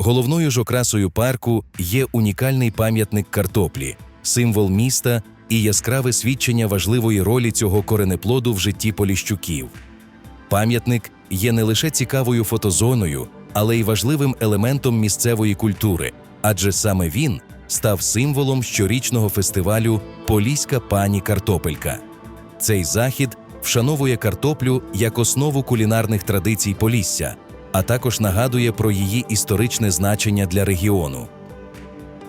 Головною ж окрасою парку є унікальний пам'ятник картоплі, символ міста і яскраве свідчення важливої ролі цього коренеплоду в житті поліщуків. Пам'ятник є не лише цікавою фотозоною, але й важливим елементом місцевої культури, адже саме він став символом щорічного фестивалю Поліська пані картопелька. Цей захід вшановує картоплю як основу кулінарних традицій Полісся, а також нагадує про її історичне значення для регіону.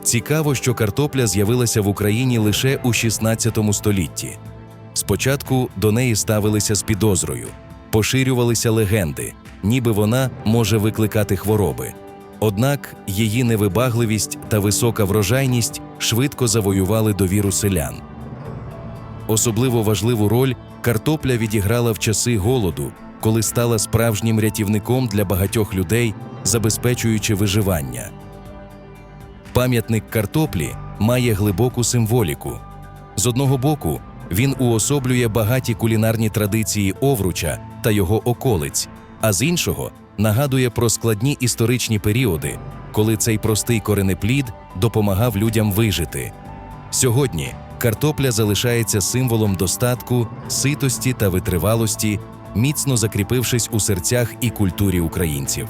Цікаво, що картопля з'явилася в Україні лише у 16 столітті. Спочатку до неї ставилися з підозрою, поширювалися легенди, ніби вона може викликати хвороби. Однак її невибагливість та висока врожайність швидко завоювали довіру селян. Особливо важливу роль картопля відіграла в часи голоду, коли стала справжнім рятівником для багатьох людей, забезпечуючи виживання. Пам'ятник картоплі має глибоку символіку. З одного боку, він уособлює багаті кулінарні традиції Овруча та його околиць, а з іншого нагадує про складні історичні періоди, коли цей простий коренеплід допомагав людям вижити. Сьогодні картопля залишається символом достатку, ситості та витривалості, міцно закріпившись у серцях і культурі українців.